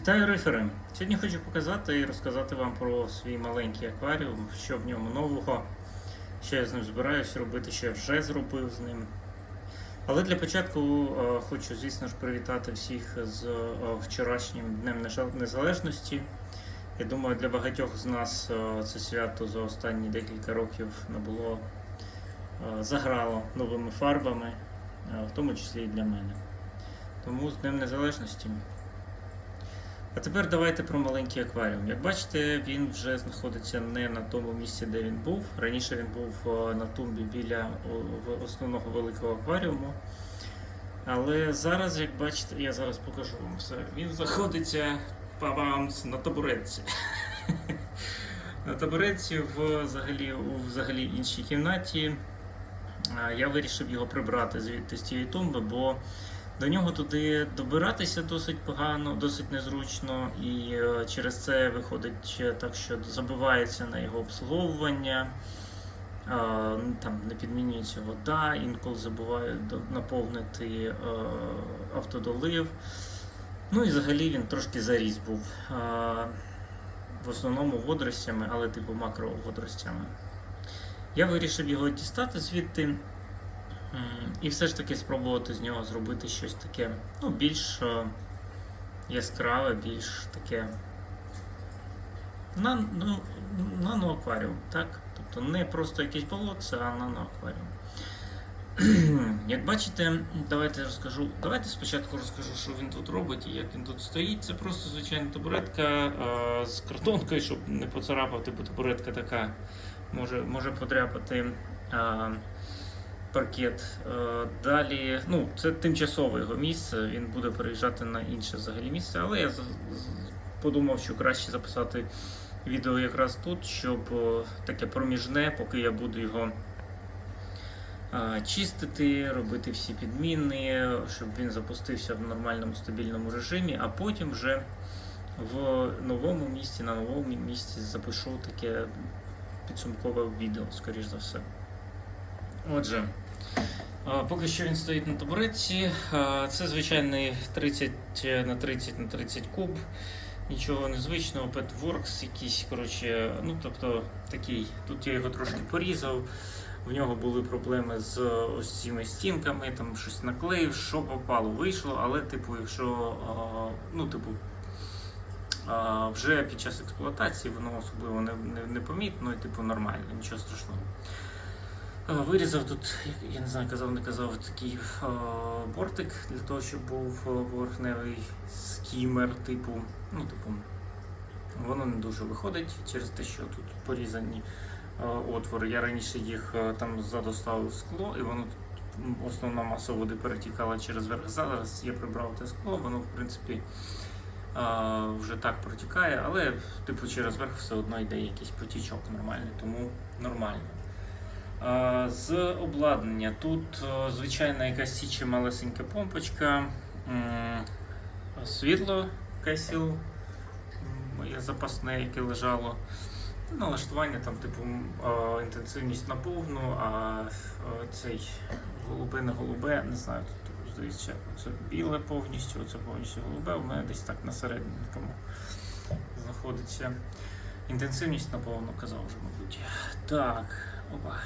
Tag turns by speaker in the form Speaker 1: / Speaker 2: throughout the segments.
Speaker 1: Вітаю рифери! Сьогодні хочу показати і розказати вам про свій маленький акваріум, що в ньому нового, що я з ним збираюся робити, що я вже зробив з ним. Але для початку е, хочу, звісно ж, привітати всіх з е, вчорашнім Днем Незалежності. Я думаю, для багатьох з нас е, це свято за останні декілька років набуло заграло новими фарбами, в тому числі і для мене. Тому з Днем Незалежності. А тепер давайте про маленький акваріум. Як бачите, він вже знаходиться не на тому місці, де він був. Раніше він був е, на тумбі біля основного великого акваріуму. Але зараз, як бачите, я зараз покажу вам все. Він знаходиться пабамс, на табуретці. На табуретці в взагалі, у взагалі іншій кімнаті. Я вирішив його прибрати звідти з тієї тумби, бо до нього туди добиратися досить погано, досить незручно, і е, через це виходить так, що забивається на його обслуговування, ну, там не підмінюється вода, інколи забувають наповнити е, автодолив. Ну і взагалі він трошки заріс був. В основному водоростями, але типу макроводоростями. Я вирішив його дістати звідти. І все ж таки спробувати з нього зробити щось таке ну, більш е, яскраве, більш таке. Ну, наноакваріум, так? Тобто не просто якесь болотце, а наноакваріум. Як бачите, давайте розкажу. Давайте спочатку розкажу, що він тут робить і як він тут стоїть. Це просто звичайна табуретка е, з картонкою, щоб не поцарапати, бо табуретка така може, може подряпати. Е, паркет. Е, Далі, ну, це тимчасове його місце, він буде переїжджати на інше взагалі місце, але я подумав, що краще записати відео якраз тут, щоб е, таке проміжне, поки я буду його е, чистити, робити всі підміни, щоб він запустився в нормальному стабільному режимі, а потім вже в новому місці, на новому місці запишу таке підсумкове відео, скоріш за все. Отже, поки що він стоїть на табуретці. Це звичайний 30 на 30 на 30 куб. Нічого незвичного, Petworks якийсь, коротше, ну тобто такий. Тут я його трошки порізав. В нього були проблеми з ось цими стінками, там щось наклеїв, що попало, вийшло, але, типу, якщо ну, типу, вже під час експлуатації воно особливо не, не, не помітно і типу нормально, нічого страшного. Е, Вирізав тут, я не знаю, казав, не казав, такий е, бортик для того, щоб був е, поверхневий скімер, типу, ну, типу, воно не дуже виходить через те, що тут порізані е, отвори. Я раніше їх там ззаду скло, і воно тут основна маса води перетікала через верх. Зараз я прибрав те скло, воно в принципі е, вже так протікає, але типу через верх все одно йде якийсь потічок нормальний, тому нормально. З обладнання тут е, звичайна якась січе малесенька помпочка, світло Кесіл, моє запасне, яке лежало. Налаштування там, типу, інтенсивність на повну, а цей голубе не голубе, не знаю, тут здається, це біле повністю, це повністю голубе, у мене десь так на середньому знаходиться. Інтенсивність на повну казав вже, мабуть. Так, опа.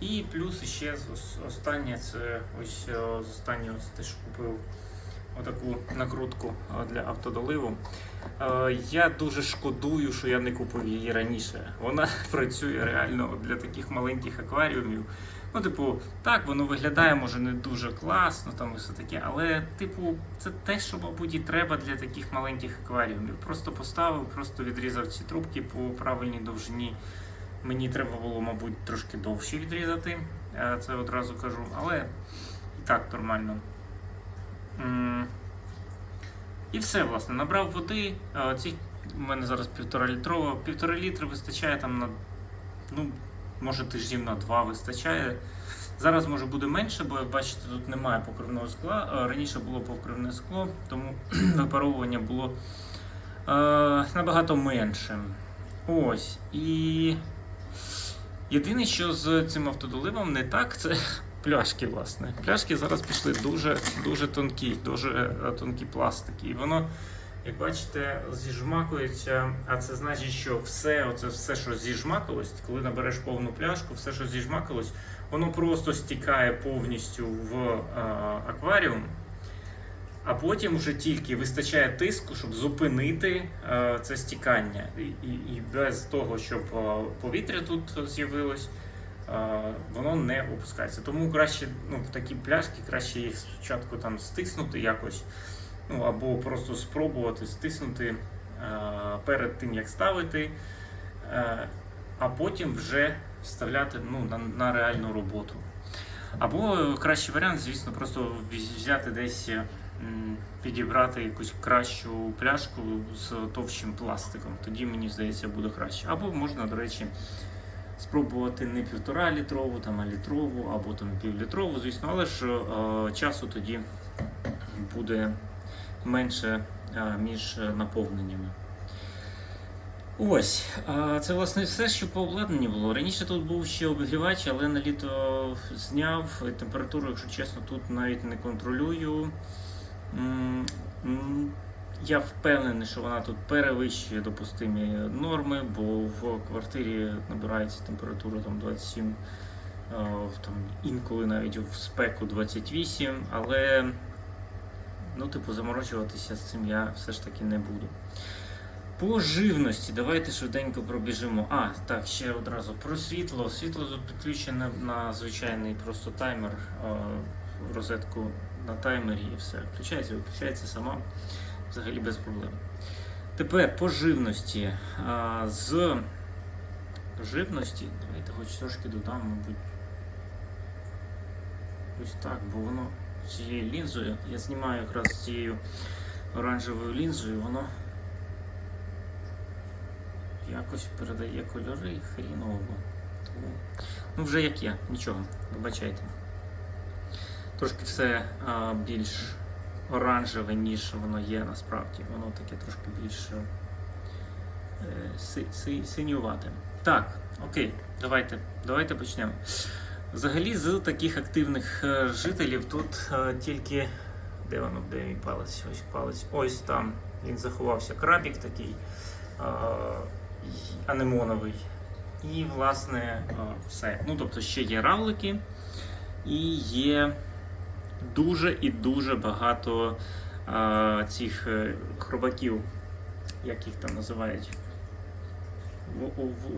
Speaker 1: І плюс ще останнє це ось е, з останнього те, купив отаку накрутку е, для автодоливу. Е, Я дуже шкодую, що я не купив її раніше. Вона працює реально для таких маленьких акваріумів. Ну, типу, так, воно виглядає може не дуже класно, там і все таке, але, типу, це те, що, мабуть, і треба для таких маленьких акваріумів. Просто поставив, просто відрізав ці трубки по правильній довжині. Мені треба було, мабуть, трошки довше відрізати, е, це одразу кажу, але і так нормально. І все, власне, набрав води. е, Ці у мене зараз півтора літрова. Півтора літри вистачає там на, ну, може тижнів на два вистачає. Зараз може буде менше, бо як бачите, тут немає покривного скла. Е, Раніше було покривне скло, тому випаровування було е, набагато менше. Ось. І єдине, що з цим автодоливом не так, це пляшки, власне. Пляшки зараз пішли дуже, дуже тонкі, дуже е, тонкі пластики. І воно як бачите, зіжмакується, а це значить, що все, оце все, що зіжмакалось, коли набереш повну пляшку, все, що зіжмакалось, воно просто стікає повністю в е, акваріум. А потім вже тільки вистачає тиску, щоб зупинити е, це стікання. І, і, без того, щоб е, повітря тут з'явилось, е, воно не опускається. Тому краще ну, такі пляшки, краще їх спочатку там стиснути якось, ну або просто спробувати стиснути перед тим, як ставити, а потім вже вставляти ну, на, на реальну роботу. Або кращий варіант, звісно, просто взяти десь. Підібрати якусь кращу пляшку з товщим пластиком. Тоді мені здається буде краще. Або можна, до речі, спробувати не півтора літрову, там, а літрову, або там півлітрову, звісно, але ж е, часу тоді буде менше е, між наповненнями. Ось, це власне все, що по обладнанню було. Раніше тут був ще обігрівач, але на літо зняв температуру, якщо чесно, тут навіть не контролюю. Я впевнений, що вона тут перевищує допустимі норми, бо в квартирі набирається температура там 27, е, там, інколи навіть в спеку 28, але ну, типу, заморочуватися з цим я все ж таки не буду. По живності, давайте швиденько пробіжимо. А, так, ще одразу про світло. Світло тут підключене на звичайний просто таймер, е, в розетку на таймері і все. Включається, виключається сама, взагалі без проблем. Тепер по живності. З живності, давайте хоч трошки додам, мабуть. Ось так, бо воно цією лінзою, я знімаю якраз цією оранжевою лінзою, воно якось передає кольори хріново. Тому, ну, вже як є, нічого, вибачайте. Трошки все а, більш оранжеве, ніж воно є насправді. Воно таке трошки більш е, си, си, синювате. Так, окей, давайте, давайте почнемо. Взагалі, з таких активних е, жителів тут е, тільки. Де воно, де мій палець? Ось палець. Ось там він заховався крабік такий е, анемоновий. І, власне, е, все. Ну, тобто ще є равлики, і є дуже і дуже багато е, цих е, хробаків, як їх там називають.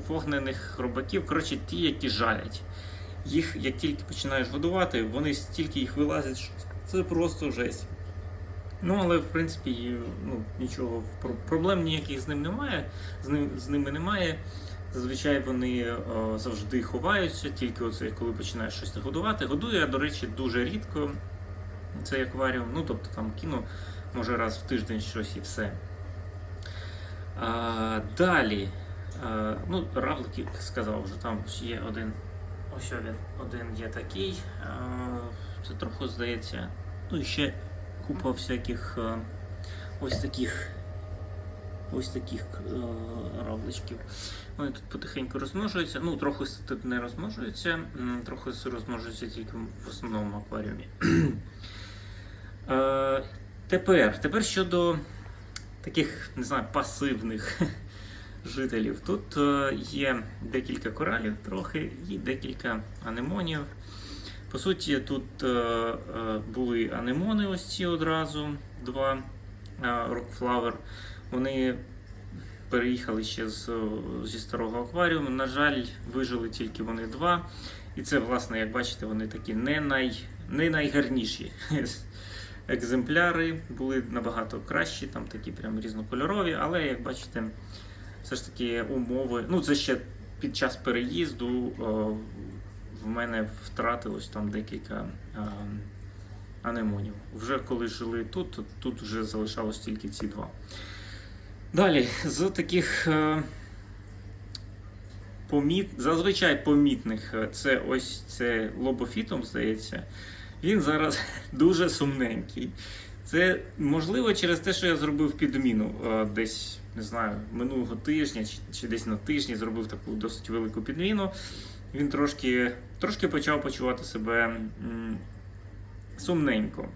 Speaker 1: Вогнених хробаків, коротше, ті, які жалять. Їх, як тільки починаєш годувати, вони стільки їх вилазять, що це просто жесть. Ну, але в принципі ну, нічого, про- проблем ніяких з ним немає, з, ним, з ними немає. Зазвичай вони е, завжди ховаються, тільки оце, коли починаєш щось годувати. Годую я, до речі, дуже рідко цей акваріум. Ну, тобто там кину, може раз в тиждень щось і все. А, далі. А, ну, равлики сказав вже, там є один. Ось він, один є такий. А, це трохи здається. Ну і ще купа всяких е, ось таких. Ось таких е, равличків. Вони тут потихеньку розмножуються. Ну, трохи тут не розмножуються, трохи розмножуються тільки в основному акваріумі. Е, тепер, тепер щодо таких, не знаю, пасивних жителів. Тут е, є декілька коралів трохи і декілька анемонів. По суті, тут е, е, були анемони ось ці одразу, два Рокфлавер. Вони переїхали ще з, зі старого акваріуму. На жаль, вижили тільки вони два. І це, власне, як бачите, вони такі не, най, не найгарніші екземпляри. Були набагато кращі, там такі прям різнокольорові, але як бачите, все ж таки умови. Ну, це ще під час переїзду о, в мене втратилось там декілька а, анемонів. Вже коли жили тут, то тут вже залишалось тільки ці два. Далі, з таких е, поміт... зазвичай помітних, е, це ось це лобофітом, здається. Він зараз дуже сумненький. Це можливо через те, що я зробив підміну е, десь, не знаю, минулого тижня чи, десь на тижні зробив таку досить велику підміну. Він трошки, трошки почав почувати себе сумненько.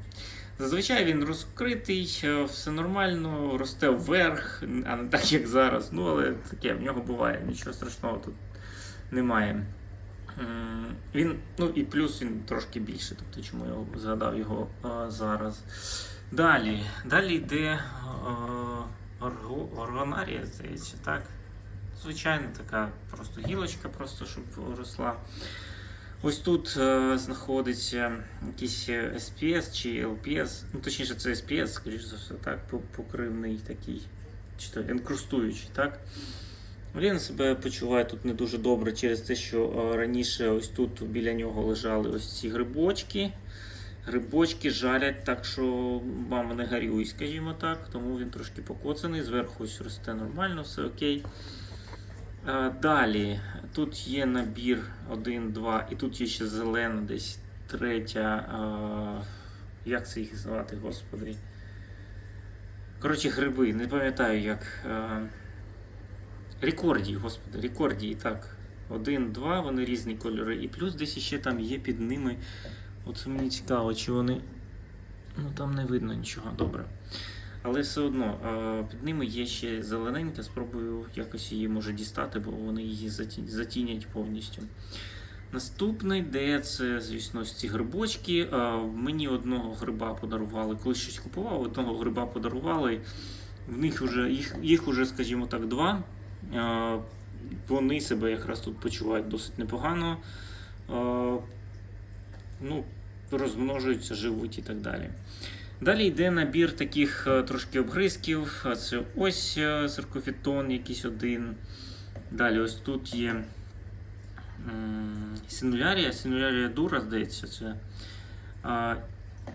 Speaker 1: Зазвичай він розкритий, е, все нормально, росте вверх, а не так, як зараз. Ну, але таке в нього буває, нічого страшного тут немає. М, Він, ну і плюс він трошки більше, тобто чому я згадав його е, зараз. Далі, далі йде е, орго- органарія, здається, так? Звичайно, така просто гілочка, просто щоб росла. Ось тут е, знаходиться якийсь е, SPS чи LPS, ну точніше, це SPS, скоріш за все, так, покривний такий, чи то інкрустуючий, так. Він себе почуває тут не дуже добре через те, що е, раніше ось тут біля нього лежали ось ці грибочки. Грибочки жалять так, що мама не горюй, скажімо так, тому він трошки покоцаний, зверху ось росте нормально, все окей. Е, Далі, тут є набір 1, 2, і тут є ще зелена, десь третя. е, Як це їх звати, господи? Коротше, гриби, не пам'ятаю як. Рекордії, господи, рекордії, так. Один, два, вони різні кольори. І плюс десь ще там є під ними. Оце мені цікаво, чи вони. Ну там не видно нічого добре. Але все одно, під ними є ще зелененька, спробую якось її може дістати, бо вони її затінять повністю. Наступний де це, звісно, ці грибочки. Мені одного гриба подарували, коли щось купував, одного гриба подарували. В них вже, їх, їх уже, скажімо так, два. Вони себе якраз тут почувають досить непогано. Ну, розмножуються, живуть і так далі. Далі йде набір таких е, трошки обгризків. Це ось е, циркофітон, якийсь один. Далі ось тут є синулярія, синулярія дура, здається, це.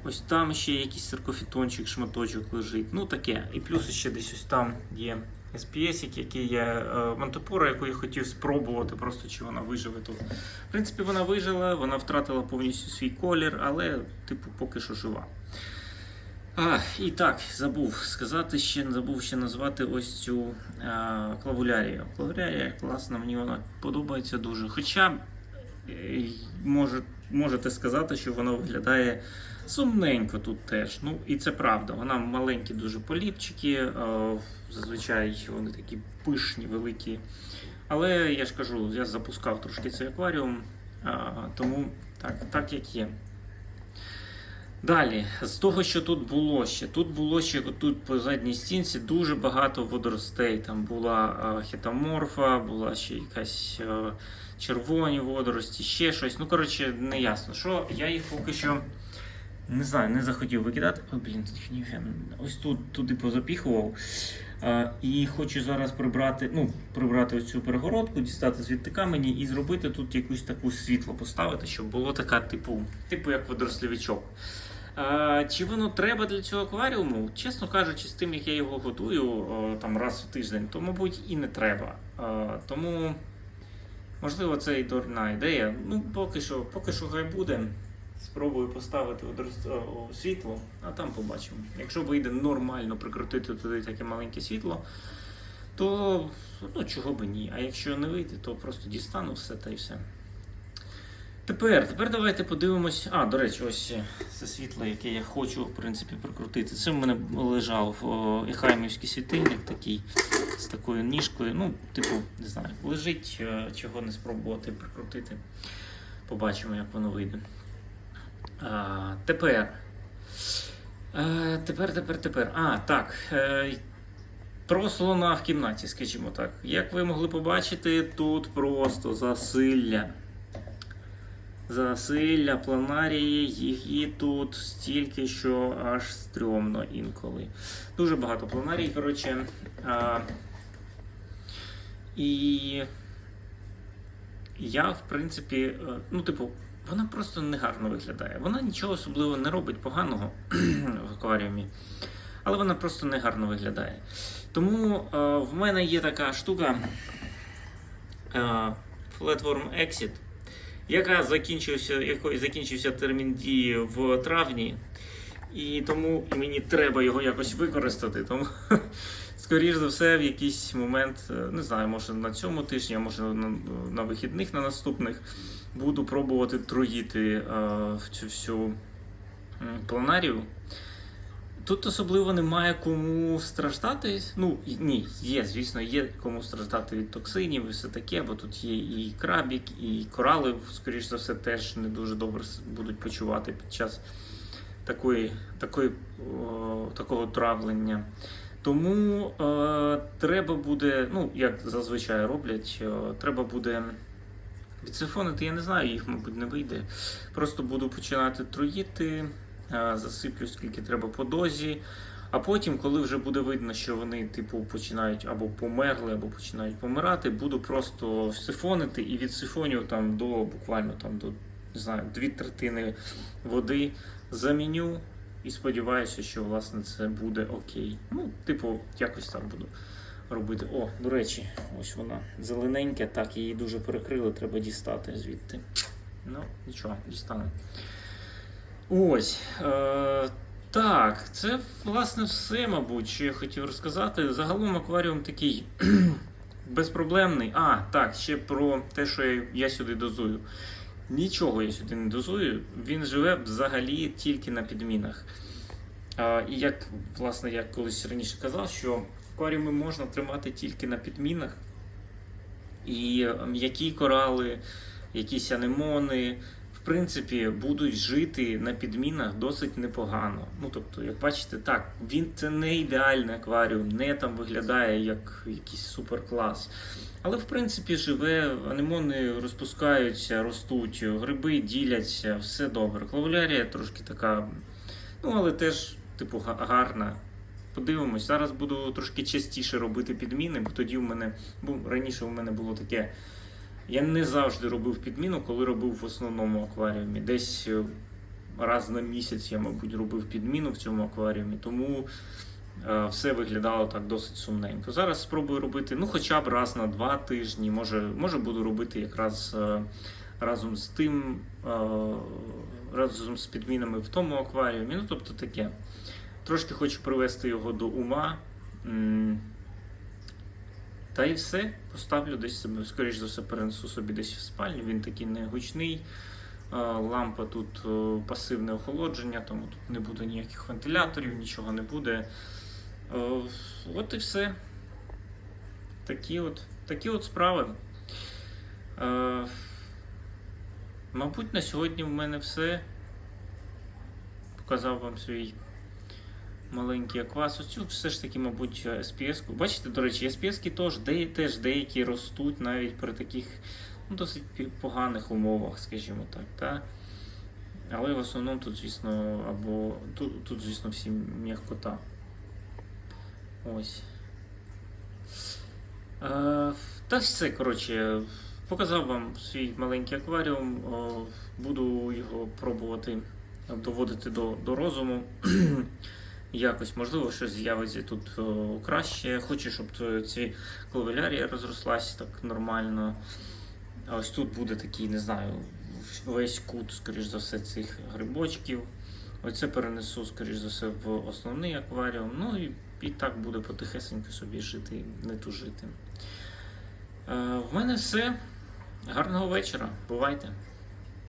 Speaker 1: Ось там ще якийсь циркофітончик, шматочок лежить. Ну таке. І плюс ще десь ось там є SPS, який є е, мантопора, яку я хотів спробувати, просто чи вона виживе тут. В принципі, вона вижила, вона втратила повністю свій колір, але, типу, поки що жива. А, і так, забув сказати ще, забув ще назвати ось цю а, клавулярію. Клавулярія класна, мені вона подобається дуже. Хоча е, може, можете сказати, що вона виглядає сумненько тут теж. Ну, і це правда. Вона маленькі дуже поліпчики, е, зазвичай вони такі пишні, великі. Але я ж кажу, я запускав трошки цей акваріум, тому так, так як є. Далі, з того, що тут було ще, тут було ще тут по задній стінці дуже багато водоростей. Там була е, хетаморфа, була ще якась е, червоні водорості, ще щось. Ну, коротше, не ясно. Що я їх поки що не знаю, не захотів викидати. Ой, блін, ось тут туди позапіхував. Е, і хочу зараз прибрати, ну, прибрати ось цю перегородку, дістати звідти камені і зробити тут якусь таку світло поставити, щоб було така, типу, типу як водорослівичок. Е, Чи воно треба для цього акваріуму? Чесно кажучи, з тим, як я його готую там раз в тиждень, то, мабуть, і не треба. Е, Тому, можливо, це і дурна ідея. Ну, поки що, поки що хай буде. Спробую поставити світло, а там побачимо. Якщо вийде нормально прикрутити туди таке маленьке світло, то ну, чого би ні. А якщо не вийде, то просто дістану все та й все. Тепер, тепер давайте подивимось. А, до речі, ось е, це світло, яке я хочу, в принципі, прикрутити. Це в мене лежав ехаймівський світильник такий з такою ніжкою. Ну, типу, не знаю, лежить, е, чого не спробувати прикрутити. Побачимо, як воно вийде. А, тепер. Е, тепер, тепер, тепер. А, так. Е, про слона в кімнаті, скажімо так. Як ви могли побачити, тут просто засилля. Засилля, планарії, її тут стільки, що аж стрьомно інколи. Дуже багато планарій, коротше. А, і я, в принципі, е, ну, типу, вона просто негарно виглядає. Вона нічого особливо не робить поганого в акваріумі, але вона просто негарно виглядає. Тому е, в мене є така штука е, Flatworm Exit, яка закінчився, якої закінчився термін дії в травні. І тому мені треба його якось використати. Тому, скоріш за все, в якийсь момент, е, не знаю, може на цьому тижні, а може на, на вихідних на наступних, буду пробувати труїти е, в цю всю планарію. Тут особливо немає кому страждати. Ну ні, є, звісно, є кому страждати від токсинів і все таке, бо тут є і крабік, і корали, скоріш за все, теж не дуже добре будуть почувати під час такої, такої, о, такого травлення. Тому е, треба буде, ну як зазвичай роблять, е, треба буде відсифонити, я не знаю, їх, мабуть, не вийде. Просто буду починати троїти, е, засиплю скільки треба по дозі. А потім, коли вже буде видно, що вони типу починають або померли, або починають помирати, буду просто сифонити і від сифонів там до буквально там до не знаю, дві третини води заміню і сподіваюся, що власне це буде окей. Ну, типу, якось так буду робити. О, до речі, ось вона зелененька, так, її дуже перекрили, треба дістати звідти. Ну, нічого, дістану. Ось. Е, так, це власне все, мабуть, що я хотів розказати. Загалом акваріум такий безпроблемний. А, так, ще про те, що я, я сюди дозую. Нічого я сюди не дозую. Він живе взагалі тільки на підмінах. І як, власне, я колись раніше казав, що акваріуми можна тримати тільки на підмінах. І м'які корали, якісь анемони, принципі, будуть жити на підмінах досить непогано. Ну, тобто, як бачите, так, він це не ідеальний акваріум, не там виглядає як якийсь суперклас. Але в принципі живе, анемони розпускаються, ростуть, гриби діляться, все добре. Клавулярія трошки така, ну але теж, типу, гарна. Подивимось, зараз буду трошки частіше робити підміни, бо тоді в мене, бо раніше у мене було таке. Я не завжди робив підміну, коли робив в основному акваріумі. Десь е, раз на місяць я, мабуть, робив підміну в цьому акваріумі, тому е, все виглядало так досить сумненько. Зараз спробую робити ну, хоча б раз на два тижні. Може, може буду робити якраз е, разом з тим, разом з підмінами в тому акваріумі. Ну, тобто таке. Трошки хочу привести його до ума. Та і все. Поставлю десь себе, скоріш за все, перенесу собі десь в спальню. Він такий не гучний. Е, Лампа тут е, пасивне охолодження, тому тут не буде ніяких вентиляторів, нічого не буде. Е, От і все. Такі от, такі от справи. Е, Мабуть, на сьогодні в мене все. Показав вам свій маленький аквас. Оцю все ж таки, мабуть, SPS-ку. Бачите, до речі, SPS-ки теж, де, теж деякі ростуть навіть при таких ну, досить поганих умовах, скажімо так. Та? Але в основному тут, звісно, або тут, тут звісно, всі м'якота. Ось. Е, та все, коротше, показав вам свій маленький акваріум. О, буду його пробувати доводити до, до розуму. Якось, можливо, щось з'явиться тут о, краще. Хочу, щоб е, ці клавелярія розрослася так нормально. А ось тут буде такий, не знаю, весь кут, скоріш за все, цих грибочків. Оце перенесу, скоріш за все, в основний акваріум. Ну і, і так буде потихесенько собі жити, не тужити. Е, в мене все. Гарного вечора. Бувайте!